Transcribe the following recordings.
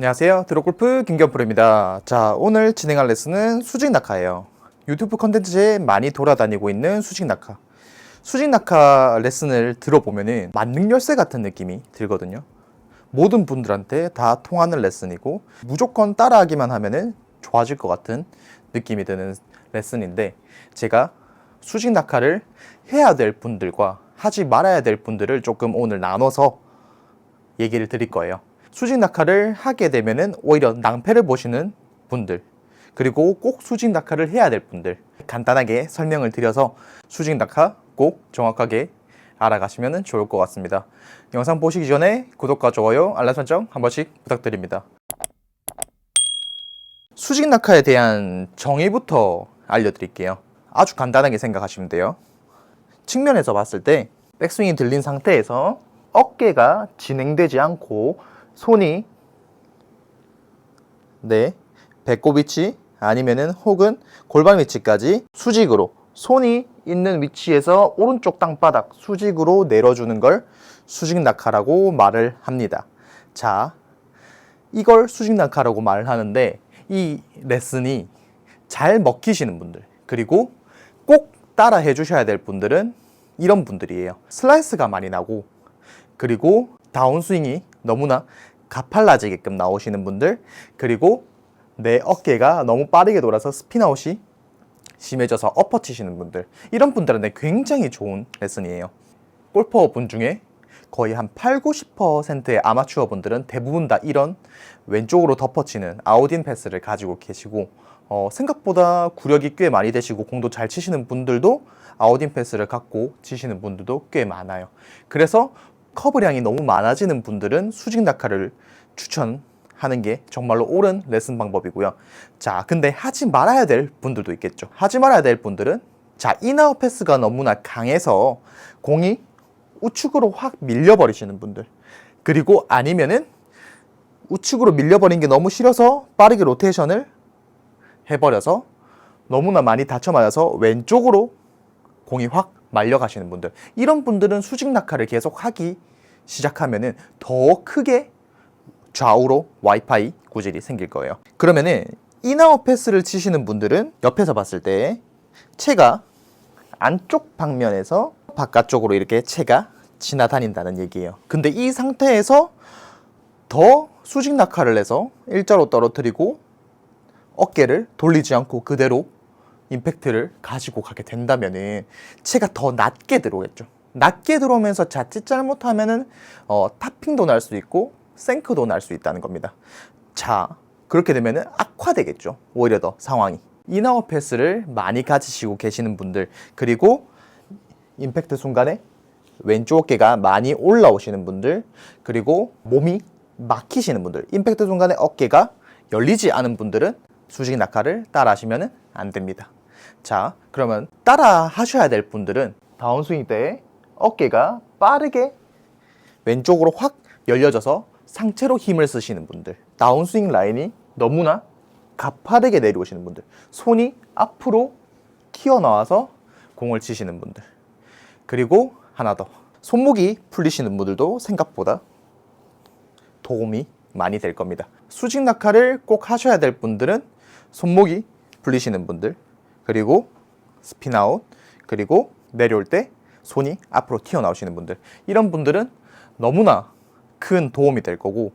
안녕하세요. 드로골프 김경프로입니다. 자, 오늘 진행할 레슨은 수직 낙하예요. 유튜브 컨텐츠에 많이 돌아다니고 있는 수직 낙하. 수직 낙하 레슨을 들어보면은 만능 열쇠 같은 느낌이 들거든요. 모든 분들한테 다 통하는 레슨이고 무조건 따라하기만 하면은 좋아질 것 같은 느낌이 드는 레슨인데 제가 수직 낙하를 해야 될 분들과 하지 말아야 될 분들을 조금 오늘 나눠서 얘기를 드릴 거예요. 수직 낙하를 하게 되면은 오히려 낭패를 보시는 분들 그리고 꼭 수직 낙하를 해야 될 분들 간단하게 설명을 드려서 수직 낙하 꼭 정확하게 알아가시면 좋을 것 같습니다. 영상 보시기 전에 구독과 좋아요, 알람 설정 한 번씩 부탁드립니다. 수직 낙하에 대한 정의부터 알려드릴게요. 아주 간단하게 생각하시면 돼요. 측면에서 봤을 때 백스윙이 들린 상태에서 어깨가 진행되지 않고 손이 네 배꼽 위치 아니면은 혹은 골반 위치까지 수직으로 손이 있는 위치에서 오른쪽 땅바닥 수직으로 내려주는 걸 수직 낙하라고 말을 합니다. 자, 이걸 수직 낙하라고 말을 하는데 이 레슨이 잘 먹히시는 분들 그리고 꼭 따라 해주셔야 될 분들은 이런 분들이에요. 슬라이스가 많이 나고 그리고 다운스윙이 너무나 가팔라지게끔 나오시는 분들 그리고 내 어깨가 너무 빠르게 돌아서 스피나웃이 심해져서 엎어치시는 분들 이런 분들한테 굉장히 좋은 레슨이에요. 골퍼 분 중에 거의 한 8, 90%의 아마추어 분들은 대부분 다 이런 왼쪽으로 덮어치는 아웃인 패스를 가지고 계시고 어, 생각보다 구력이 꽤 많이 되시고 공도 잘 치시는 분들도 아웃인 패스를 갖고 치시는 분들도 꽤 많아요. 그래서 커브량이 너무 많아지는 분들은 수직 낙하를 추천하는 게 정말로 옳은 레슨 방법이고요. 자, 근데 하지 말아야 될 분들도 있겠죠. 하지 말아야 될 분들은 자, 인아웃 패스가 너무나 강해서 공이 우측으로 확 밀려버리시는 분들. 그리고 아니면은 우측으로 밀려버린 게 너무 싫어서 빠르게 로테이션을 해버려서 너무나 많이 다쳐 맞아서 왼쪽으로 공이 확 말려가시는 분들. 이런 분들은 수직 낙하를 계속 하기 시작하면은 더 크게 좌우로 와이파이 구질이 생길 거예요. 그러면은 인아웃 패스를 치시는 분들은 옆에서 봤을 때 채가 안쪽 방면에서 바깥쪽으로 이렇게 채가 지나다닌다는 얘기예요. 근데 이 상태에서 더 수직 낙하를 해서 일자로 떨어뜨리고 어깨를 돌리지 않고 그대로 임팩트를 가지고 가게 된다면은 채가 더 낮게 들어오겠죠. 낮게 들어오면서 자칫 잘못하면은 어, 타핑도 날 수 있고 생크도 날 수 있다는 겁니다. 자 그렇게 되면은 악화되겠죠. 오히려 더 상황이. 인아웃 패스를 많이 가지시고 계시는 분들 그리고 임팩트 순간에 왼쪽 어깨가 많이 올라오시는 분들 그리고 몸이 막히시는 분들 임팩트 순간에 어깨가 열리지 않은 분들은 수직 낙하를 따라 하시면 안 됩니다. 자, 그러면 따라 하셔야 될 분들은 다운스윙 때 어깨가 빠르게 왼쪽으로 확 열려져서 상체로 힘을 쓰시는 분들, 다운스윙 라인이 너무나 가파르게 내려오시는 분들, 손이 앞으로 튀어나와서 공을 치시는 분들, 그리고 하나 더, 손목이 풀리시는 분들도 생각보다 도움이 많이 될 겁니다. 수직 낙하를 꼭 하셔야 될 분들은 손목이 풀리시는 분들, 그리고 스피나웃, 그리고 내려올 때 손이 앞으로 튀어나오시는 분들. 이런 분들은 너무나 큰 도움이 될 거고,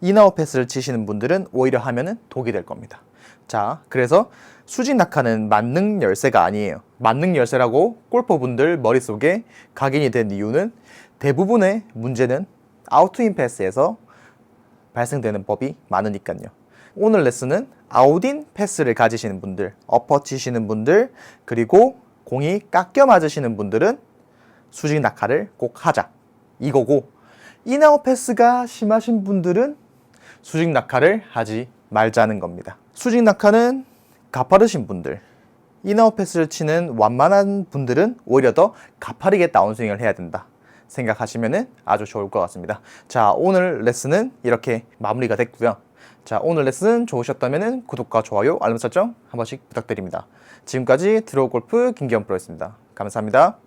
인아웃 패스를 치시는 분들은 오히려 하면은 독이 될 겁니다. 자, 그래서 수직 낙하는 만능 열쇠가 아니에요. 만능 열쇠라고 골퍼분들 머릿속에 각인이 된 이유는 대부분의 문제는 아웃인 패스에서 발생되는 법이 많으니까요. 오늘 레슨은 아웃인 패스를 가지시는 분들, 어퍼 치시는 분들, 그리고 공이 깎여 맞으시는 분들은 수직 낙하를 꼭 하자. 이거고, 인아웃 패스가 심하신 분들은 수직 낙하를 하지 말자는 겁니다. 수직 낙하는 가파르신 분들, 인아웃 패스를 치는 완만한 분들은 오히려 더 가파르게 다운스윙을 해야 된다. 생각하시면 아주 좋을 것 같습니다. 자, 오늘 레슨은 이렇게 마무리가 됐고요. 자, 오늘 레슨 좋으셨다면 구독과 좋아요, 알림 설정 한 번씩 부탁드립니다. 지금까지 드로우 골프 김기현 프로였습니다. 감사합니다.